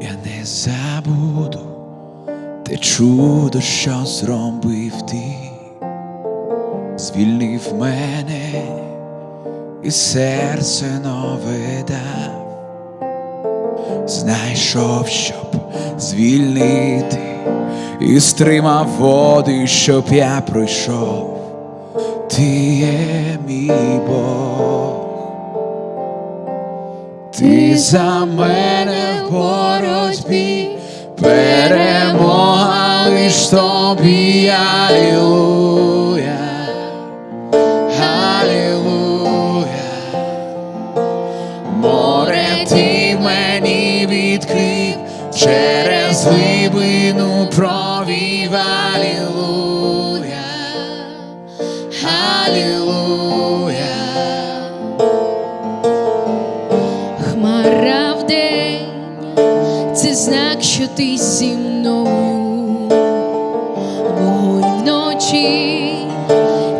Я не забуду те чудо, що зробив ти, звільнив мене і серце нове дав, знайшов, щоб звільнити, і стримав води, щоб я пройшов. Ти є мій Бог. Ти за мене боротьбі, перемога лиш тобі, Алілуя, знак, що ти зі мною. Вогонь вночі,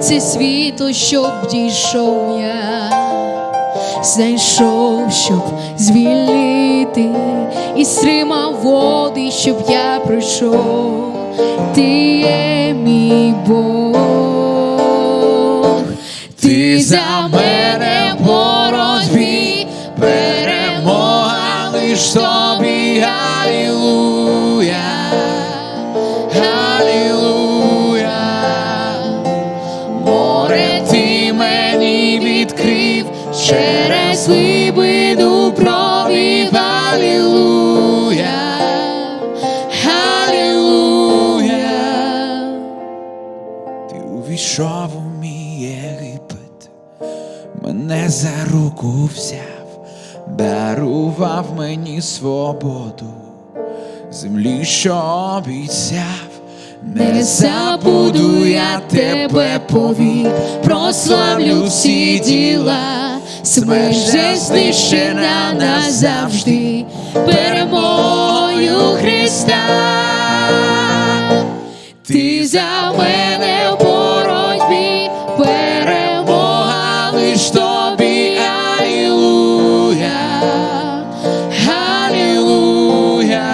це світло, щоб дійшов я, знайшов, щоб звільнити, і стримав води, щоб я пройшов. Ти є мій Бог, Ти за мене в боротьбі, перемога лиш тобі, Алілуя, через глибину провів, Алілуя, Алілуя. Ти увійшов у мій Єгипет, мене за руку взяв, дарував мені свободу, землі, що обіцяв, не забуду я тебе повік, прославлю всі діла, смерть вже знищена назавжди, перемогою Христа. Ти за мене в боротьбі, перемога лиш тобі, Алілуя, Алілуя.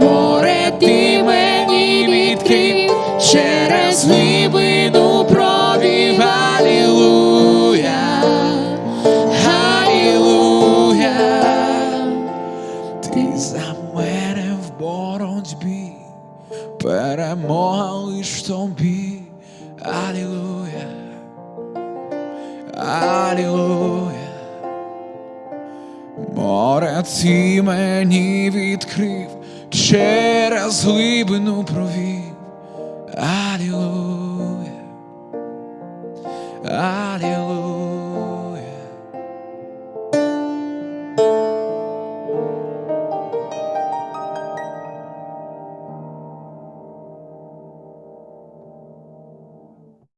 Море ти мені відкрив, через глибину перемога лиш тобі, Алілуя, Алілуя. Море ти мені відкрив через глибину провів. Алілуя, Алілуя.